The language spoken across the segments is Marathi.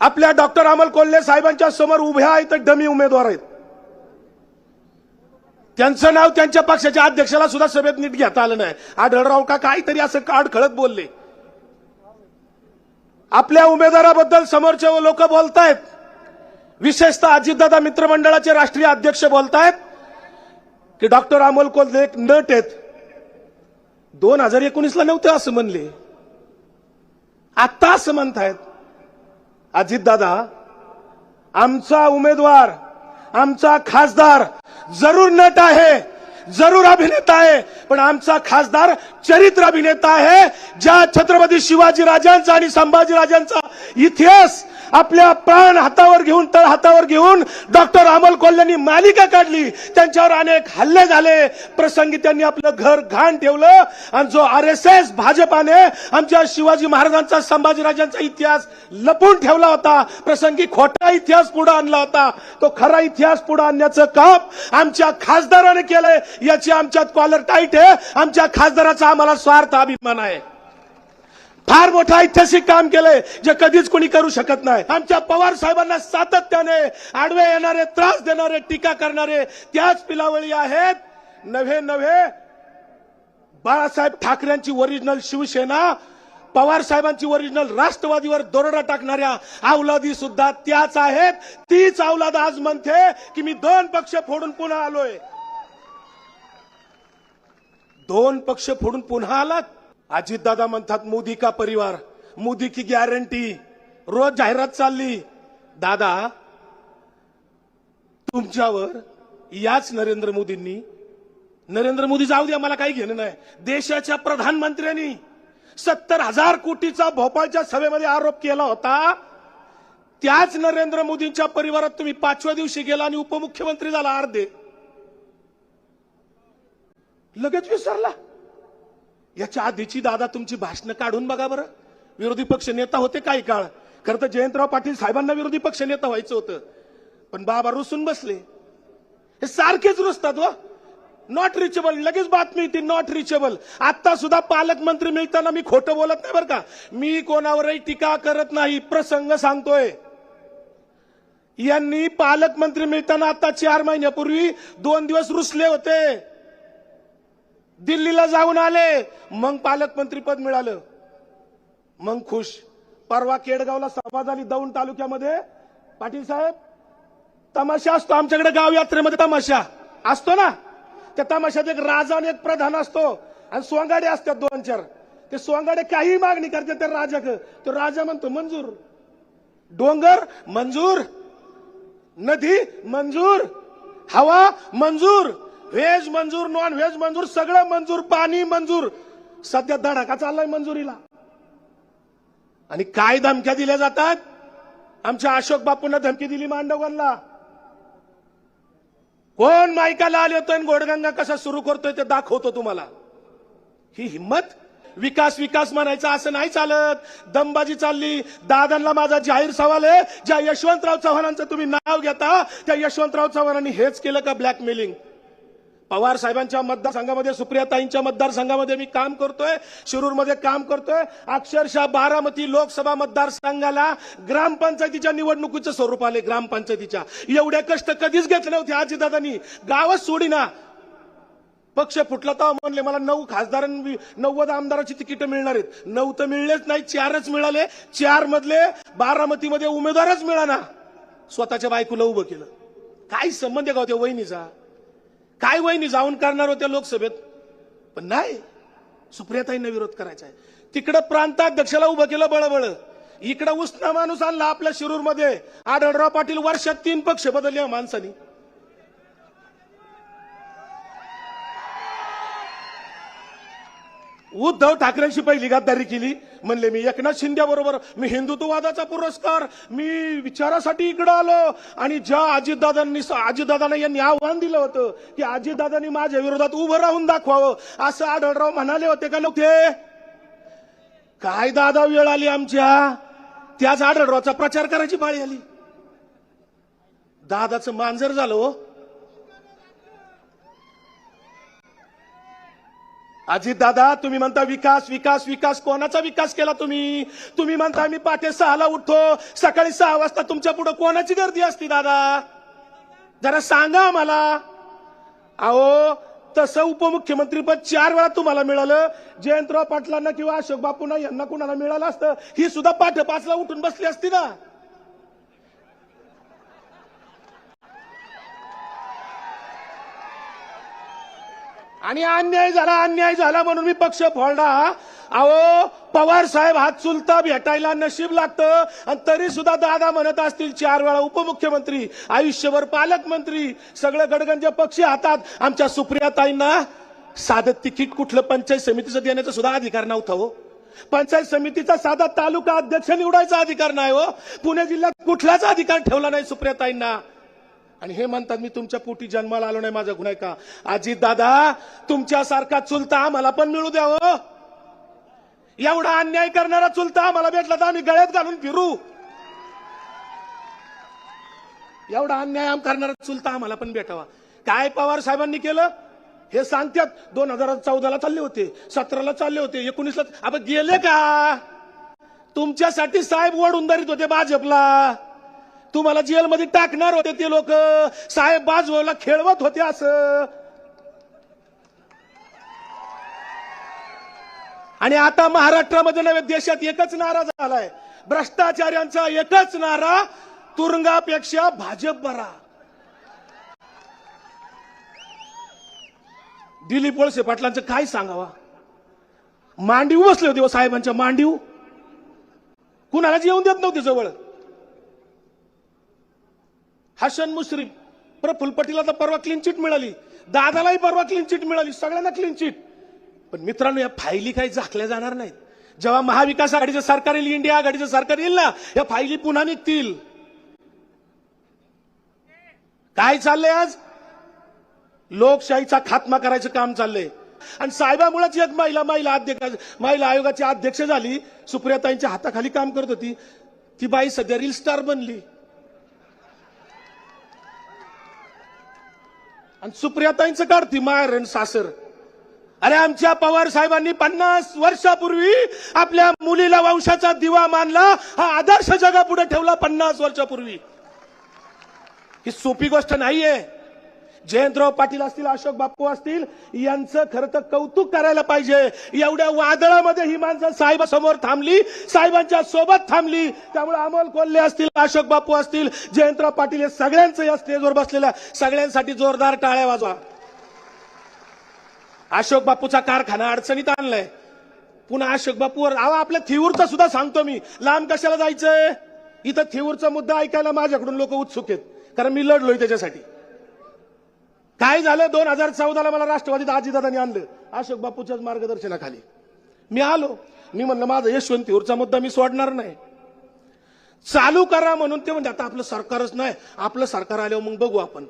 आपल्या डॉक्टर अमल कोल्हे साहेबांच्या समोर उभ्या आहेत डमी उमेदवार आहेत. त्यांचं नाव त्यांच्या पक्षाच्या अध्यक्षाला सुद्धा सभेत नीट घेता आलं नाही. आढळराव का काहीतरी असं काढ खळत बोलले. आपल्या उमेदवाराबद्दल समोरचे लोक बोलतायत. विशेषतः अजितदादा मित्रमंडळाचे राष्ट्रीय अध्यक्ष बोलतायत की डॉक्टर अमोल कोल्हे एक नट आहेत. दोन हजार एकोणीसला नव्हते असं म्हणले. आत्ता असं म्हणतायत. अजितदादा आमचा उमेदवार आमचा खासदार जरूर नट आहे जरूर अभिनेता आहे पण आमचा खासदार चरित्र अभिनेता आहे ज्या छत्रपती शिवाजी राजांचा आणि संभाजी राजांचा इतिहास आपल्या प्राण हातावर घेऊन तळ हातावर घेऊन डॉक्टर अमल कोल्ह्यांनी मालिका काढली. त्यांच्यावर अनेक हल्ले झाले. प्रसंगी त्यांनी आपलं घर घाण ठेवलं आणि जो आर एस एस भाजपाने आमच्या शिवाजी महाराजांचा संभाजीराजांचा इतिहास लपून ठेवला होता. प्रसंगी खोटा इतिहास पुढे आणला होता. तो खरा इतिहास पुढे आणण्याचं काम आमच्या खासदाराने केलंय. याची आमच्यात कॉलर टाईट आहे. आमच्या खासदाराचा आम्हाला स्वार्थ अभिमान आहे. फार मोठं ऐतिहासिक काम केलंय जे कधीच कोणी करू शकत नाही. आमच्या पवार साहेबांना सातत्याने आडवे येणारे त्रास देणारे टीका करणारे त्याच पिलावळी आहेत. नव्हे नव्हे बाळासाहेब ठाकरेंची ओरिजिनल शिवसेना पवार साहेबांची ओरिजिनल राष्ट्रवादीवर दरोडा टाकणाऱ्या अवलादी सुद्धा त्याच आहेत. तीच अवलाद आज म्हणते की मी दोन पक्ष फोडून पुन्हा आलोय. दोन पक्ष फोडून पुन्हा आलात. अजितदादा म्हणतात मोदी का परिवार? मोदी की गॅरंटी रोज जाहिरात चालली. दादा तुमच्यावर याच नरेंद्र मोदींनी नरेंद्र मोदी जाऊ द्या मला काही घेणं नाही. देशाच्या प्रधानमंत्र्यांनी सत्तर हजार कोटीचा भोपाळच्या सभेमध्ये आरोप केला होता. त्याच नरेंद्र मोदींच्या परिवारात तुम्ही पाचव्या दिवशी गेला आणि उपमुख्यमंत्री झाला अर्धे. लगेच विसरला. याच्या आधीची दादा तुमची भाषणं काढून बघा बरं. विरोधी पक्ष नेता होते काही काळ. खरं तर जयंतराव पाटील साहेबांना विरोधी पक्ष नेता व्हायचं होतं. पण बाबा रुसून बसले. हे सारखेच रुसतात व नॉट रिचेबल लगेच बातमी ती नॉट रिचेबल आता सुद्धा पालकमंत्री मिळताना मी खोटं बोलत नाही बरं का. मी कोणावरही टीका करत नाही प्रसंग सांगतोय. यांनी पालकमंत्री मिळताना आता चार महिन्यापूर्वी दोन दिवस रुसले होते. दिल्लीला जाऊन आले. मग पालकमंत्री पद मिळालं. मग खुश. परवा केडगावला सभा झाली दौंड तालुक्यामध्ये. पाटील साहेब तमाशा असतो आमच्याकडे गाव यात्रेमध्ये तमाशा. असतो ना? त्या तमाशात एक राजा आणि एक प्रधान असतो. आणि सोंगाडे असतात दोन चार. ते सोंगाडे काही मागणी करते त्या राजाक तो राजा म्हणतो मंजूर. डोंगर मंजूर. नदी मंजूर. हवा मंजूर. व्हेज मंजूर नॉन व्हेज मंजूर सगळं मंजूर पाणी मंजूर. सध्या धडाका चाललाय मंजुरीला. आणि काय धमक्या दिल्या जातात? आमच्या अशोक बापूंना धमकी दिली मांडवगणला. कोण मायकाला आले होतं आणि गोडगंगा कसा सुरू करतोय ते दाखवतो तुम्हाला. ही हिंमत विकास विकास म्हणायचा असं नाही चालत. दमबाजी चालली. दादांना माझा जाहीर सवाल आहे. ज्या यशवंतराव चव्हाणांचं तुम्ही नाव घेता त्या यशवंतराव चव्हाणांनी हेच केलं का ब्लॅकमेलिंग पवार साहेबांच्या मतदारसंघामध्ये सुप्रियाताईंच्या मतदारसंघामध्ये मी काम करतोय शिरूरमध्ये काम करतोय. अक्षरशः बारामती लोकसभा मतदारसंघाला ग्रामपंचायतीच्या निवडणुकीचं स्वरूप आले ग्रामपंचायतीच्या. एवढे कष्ट कधीच घेतले होते आजीदादांनी. गावच सोडीना पक्ष फुटला तर म्हणले मला नऊ खासदार नव्वद आमदाराची तिकीट मिळणार आहेत. नऊ तर मिळलेच नाही चारच मिळाले. चार मधले बारामतीमध्ये उमेदवारच मिळाना. स्वतःच्या बायकोला उभं केलं. काय संबंध आहे का होत्या वहिनीचा? काय वहिनी जाऊन करणार होत्या लोकसभेत? पण नाही. सुप्रियाताईंना विरोध करायचा आहे. तिकडं प्रांताध्यक्षाला उभं केलं बळबळ. इकडं उष्ण माणूस आणला आपल्या शिरूरमध्ये आढळराव पाटील वर्षात तीन पक्ष बदलले या माणसानी. उद्धव ठाकरेंशी पहिली गद्दारी केली. म्हणले मी एकनाथ शिंदे बरोबर मी हिंदुत्ववादाचा पुरस्कार मी विचारासाठी इकडं आलो आणि ज्या अजितदादांनी अजितदादांना यांनी आव्हान दिलं होतं की अजितदादांनी माझ्या विरोधात उभं राहून दाखवावं. असं आढळराव म्हणाले होते का नव्हते काय दादा वेळ आली आमच्या? त्याच आढळरावचा प्रचार करायची पाळी आली. दादाचं मांजर झालं हो. हो अजित दादा तुम्ही म्हणता विकास विकास विकास. कोणाचा विकास केला तुम्ही? तुम्ही म्हणता मी पाटे सहाला उठतो सकाळी सहा वाजता तुमच्यापुढे कोणाची गर्दी असते दादा? जरा सांगा मला अहो तसं उपमुख्यमंत्री पद चार वेळा तुम्हाला मिळालं. जयंतराव पाटलांना किंवा अशोक बापूंना यांना कुणाला मिळालं असतं? ही सुद्धा पाठ पाचला उठून बसली असती ना. आणि अन्याय झाला अन्याय झाला म्हणून मी पक्ष फोडला. अहो पवार साहेब हात चुलता भेटायला नशीब लागतं. आणि तरी सुद्धा दादा म्हणत असतील चार वेळा उपमुख्यमंत्री आयुष्यभर पालकमंत्री सगळं गडगंज पक्षी हातात. आमच्या सुप्रियाताईंना साधं तिकीट कुठलं पंचायत समितीचं देण्याचा सुद्धा अधिकार नव्हता हो. पंचायत समितीचा साधा तालुका अध्यक्ष निवडायचा अधिकार नाही हो. पुणे जिल्ह्यात कुठलाच अधिकार ठेवला नाही सुप्रियाताईंना. आणि हे म्हणतात मी तुमच्या पोटी जन्माला आलो नाही माझा गुन्हा आहे का? आजी दादा तुमच्यासारखा चुलता आम्हाला पण मिळू द्या हो. एवढा अन्याय करणारा चुलता आम्हाला भेटला तर आम्ही गळ्यात घालून फिरू. एवढा अन्याय आम करणारा चुलता आम्हाला पण भेटावा. काय पवार साहेबांनी केलं? हे सांगतात दोन हजार चौदाला चालले होते सतराला चालले होते एकोणीसला आपण गेले का? तुमच्यासाठी साहेब वड उंदारीत होते भाजपला. तुम्हाला जेलमध्ये टाकणार होते ते लोक. साहेब बाजूला खेळवत होते असं. आणि आता महाराष्ट्रामध्ये नव्हे देशात एकच नारा झालाय. भ्रष्टाचार्यांचा एकच नारा तुरुंगापेक्षा भाजप बरा दिलीप वळसे पाटलांचं काय सांगावा? मांडीव बसले होते हो साहेबांच्या मांडीव. कुणाला जेवून देत नव्हते जवळ. हसन मुश्रीफ प्रफुल्ल पटेलला तर परवा क्लीन चिट मिळाली. दादालाही परवा क्लीन चिट मिळाली सगळ्यांना क्लीन चिट पण मित्रांनो या फायली काही झाकल्या जाणार नाहीत. जेव्हा महाविकास आघाडीचं सरकार येईल इंडिया आघाडीचं सरकार येईल ना या फायली पुन्हा निघतील. काय चाललंय आज? लोकशाहीचा खात्मा करायचं काम चाललंय. आणि साहेबामुळेच एक महिला महिला अध्यक्ष महिला आयोगाची अध्यक्ष झाली. सुप्रियाताईंच्या हाताखाली काम करत होती. ती बाई सध्या रील स्टार बनली. आणि सुप्रियाताईंचं काढती मायर आणि सासर. अरे आमच्या पवार साहेबांनी पन्नास वर्षापूर्वी आपल्या मुलीला वंशाचा दिवा मानला हा आदर्श जगापुढे ठेवला पन्नास वर्षापूर्वी. ही सोपी गोष्ट नाहीये. जयंतराव पाटील असतील अशोक बाप्पू असतील यांचं खरं तर कौतुक करायला पाहिजे. एवढ्या वादळामध्ये ही माणसं साहेबासमोर थांबली साहेबांच्या सोबत थांबली. त्यामुळे अमोल कोल्हे असतील अशोक बाप्पू असतील जयंतराव पाटील हे सगळ्यांचं या स्टेजवर बसलेल्या सगळ्यांसाठी जोरदार टाळ्या वाजवा. अशोक बापूचा कारखाना अडचणीत आणलाय. पुन्हा अशोक बापूवर अहो आपल्या थिऊरचा सुद्धा सांगतो मी. लांब कशाला जायचंय? इथं थिऊरचा मुद्दा ऐकायला माझ्याकडून लोक उत्सुक आहेत. कारण मी लढलोय त्याच्यासाठी. काय झालं? दोन हजार चौदाला मला राष्ट्रवादीत आजीदादांनी आणलं. अशोक बापूच्याच मार्गदर्शनाखाली. मी आलो. मी म्हणलं माझा यशवंत मुद्दा मी सोडणार नाही. चालू करा म्हणून ते म्हणजे आता आपलं सरकारच नाही. आपलं सरकार आल्यावर मग बघू आपण.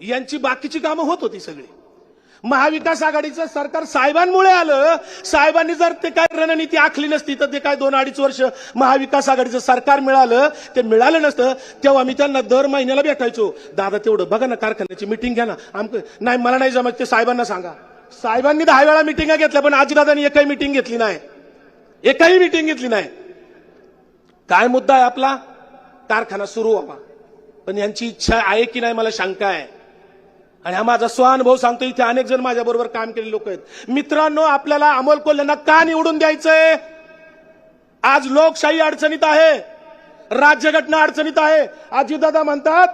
यांची बाकीची कामं होत होती सगळी. महाविकास आघाडीचं सरकार साहेबांमुळे आलं. साहेबांनी जर ते काय रणनीती आखली नसती तर ते काय दोन अडीच वर्ष महाविकास आघाडीचं सरकार मिळालं ते मिळालं नसतं तेव्हा मी त्यांना दर महिन्याला भेटायचो. दादा तेवढं बघा ना कारखान्याची मिटिंग घ्या ना. आमक नाही मला नाही जमत ते साहेबांना सांगा. साहेबांनी दहा वेळा मिटिंगा घेतल्या पण आजीदादांनी एकही मिटिंग घेतली नाही. एकही मिटिंग घेतली नाही. काय मुद्दा आहे आपला? कारखाना सुरू व्हावा. पण यांची इच्छा आहे की नाही मला शंका आहे. आणि हा माझा स्वानुभव सांगतो इथे अनेक जण माझ्याबरोबर काम केलेले लोक आहेत. मित्रांनो आपल्याला अमोल कोल्ह्यांना का निवडून द्यायचंय? आज लोकशाही अडचणीत आहे राज्यघटना अडचणीत आहे. आजीदादा म्हणतात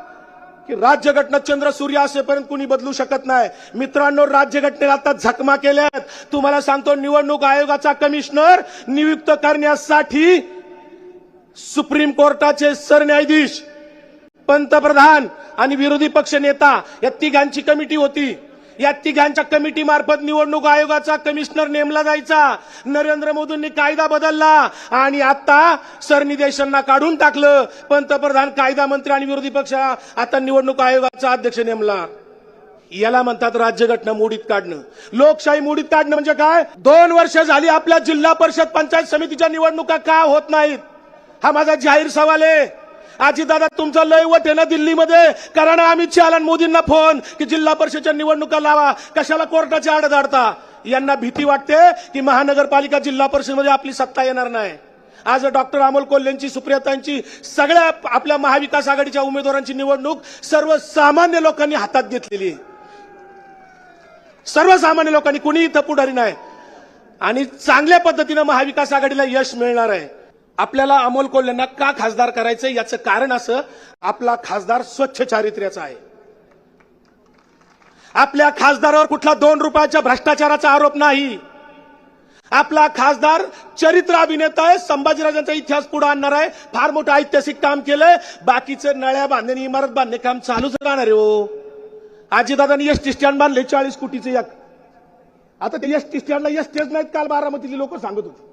की राज्यघटना चंद्र सूर्य असेपर्यंत कुणी बदलू शकत नाही. मित्रांनो राज्यघटनेला आता झकमा केल्यात. तुम्हाला सांगतो निवडणूक आयोगाचा कमिशनर नियुक्त करण्यासाठी सुप्रीम कोर्टाचे सरन्यायाधीश पंतप्रधान आणि विरोधी पक्ष नेता या तिघांची कमिटी होती. या तिघांच्या कमिटी मार्फत निवडणूक आयोगाचा कमिशनर नेमला जायचा. नरेंद्र मोदींनी कायदा बदलला आणि आता सरनिदेशांना काढून टाकलं. पंतप्रधान कायदा मंत्री आणि विरोधी पक्ष आता निवडणूक आयोगाचा अध्यक्ष नेमला. याला म्हणतात राज्यघटना मोडीत काढणं. लोकशाही मोडीत काढणं म्हणजे काय? दोन वर्ष झाली आपल्या जिल्हा परिषद पंचायत समितीच्या निवडणुका का होत नाहीत? हा माझा जाहीर सवाल आहे. दादा तुमचा लय वट आहे ना दिल्लीमध्ये? करा ना अमित शहा आणि मोदींना फोन की जिल्हा परिषदच्या निवडणुका लावा. कशाला कोर्टाची आड धाडता? यांना भीती वाटते की महानगरपालिका जिल्हा परिषदमध्ये आपली सत्ता येणार नाही. आज डॉक्टर अमोल कोल्हेंची सुप्रियतांची सगळ्या आपल्या महाविकास आघाडीच्या उमेदवारांची निवडणूक सर्वसामान्य लोकांनी हातात घेतलेली सर्वसामान्य लोकांनी कुणी इथं पुढारी नाही. आणि चांगल्या पद्धतीनं महाविकास आघाडीला यश मिळणार आहे. आपल्याला अमोल कोल्हेंना का खासदार करायचं याचं कारण असं आपला खासदार स्वच्छ चारित्र्याचा आहे. आपल्या खासदारावर कुठला दोन रुपयाच्या भ्रष्टाचाराचा आरोप नाही. आपला खासदार चरित्र अभिनेता आहे संभाजीराजांचा इतिहास पुढे आणणार आहे फार मोठं ऐतिहासिक काम केलंय बाकीचं नळ्या बांधणे इमारत बांधणे काम चालूच राहणार आहे हो. आजीदादांनी एस टी स्टँड बांधले चाळीस कोटीचे एक. आता ते एस टी स्टँडला एस टीच नाहीत काल बारामतीतली लोक सांगत होते.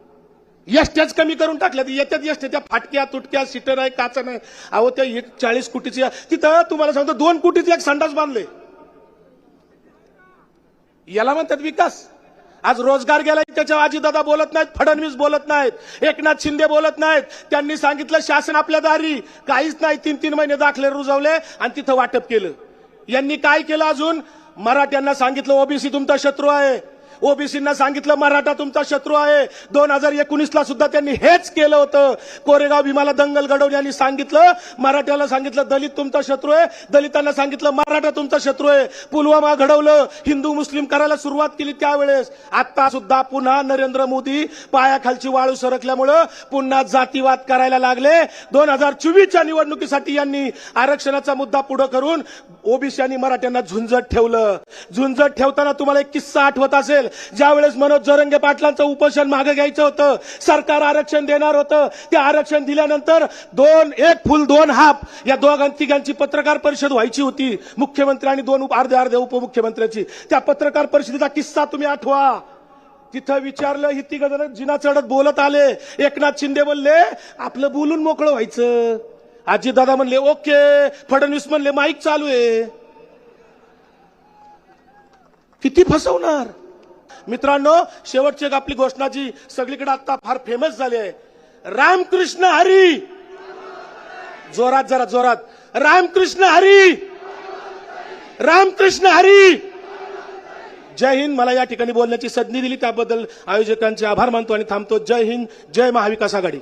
एसट्याच कमी करून टाकल्यात येत्यात एसट्या त्या फाटक्या तुटक्या सीटर आहे काचा नाही. अहो त्या एक चाळीस कोटीची तिथं तुम्हाला सांगतो दोन कोटीचे एक संडास बांधले. याला म्हणतात विकास. आज रोजगार गेला त्याच्या आजीदादा बोलत नाहीत फडणवीस बोलत नाहीत एकनाथ शिंदे बोलत नाहीत. त्यांनी सांगितलं शासन आपल्या दारी. काहीच नाही तीन तीन महिने दाखले रुजवले आणि तिथं वाटप केलं. यांनी काय केलं अजून? मराठ्यांना सांगितलं ओबीसी तुमचा शत्रू आहे. ओबीसींना सांगितलं मराठा तुमचा शत्रू आहे. दोन हजार एकोणीसला सुद्धा त्यांनी हेच केलं होतं. कोरेगाव भीमाला दंगल घडवून यांनी सांगितलं. मराठ्याला सांगितलं दलित तुमचा शत्रू आहे. दलितांना सांगितलं मराठा तुमचा शत्रू आहे. पुलवामा घडवलं. हिंदू मुस्लिम करायला सुरुवात केली त्यावेळेस. आता सुद्धा पुन्हा नरेंद्र मोदी पायाखालची वाळू सरकल्यामुळं पुन्हा जातीवाद करायला लागले. दोन हजार चोवीसच्या निवडणुकीसाठी यांनी आरक्षणाचा मुद्दा पुढे करून ओबीसी आणि मराठ्यांना झुंजत ठेवलं. झुंजत ठेवताना तुम्हाला एक किस्सा आठवत असेल. ज्यावेळेस मनोज जरंगे पाटलांचं उपोषण मागे घ्यायचं होतं सरकार आरक्षण देणार होतं ते आरक्षण दिल्यानंतर दोन एक फुल दोन हाफ या दोघां तिघांची पत्रकार परिषद व्हायची होती मुख्यमंत्री आणि दोन उप- अर्धे अर्धे उपमुख्यमंत्र्यांची. त्या पत्रकार परिषदेचा किस्सा तुम्ही आठवा. तिथं विचारलं ही तिघ जण जिना चढत बोलत आले. एकनाथ शिंदे बोलले आपलं बोलून मोकळं व्हायचं. आजी दादा म्हणले ओके. फडणवीस म्हणले माईक चालू आहे. किती फसवणार? मित्रांनो शेवटची एक आपली घोषणा जी सगळीकडे आता फार फेमस झाली आहे. रामकृष्ण हरी! जोरात जरा जोरात. रामकृष्ण हरी! रामकृष्ण हरी! जय हिंद. मला या ठिकाणी बोलण्याची संधी दिली त्याबद्दल आयोजकांचे आभार मानतो आणि थांबतो. जय हिंद. जय महाविकास आघाडी.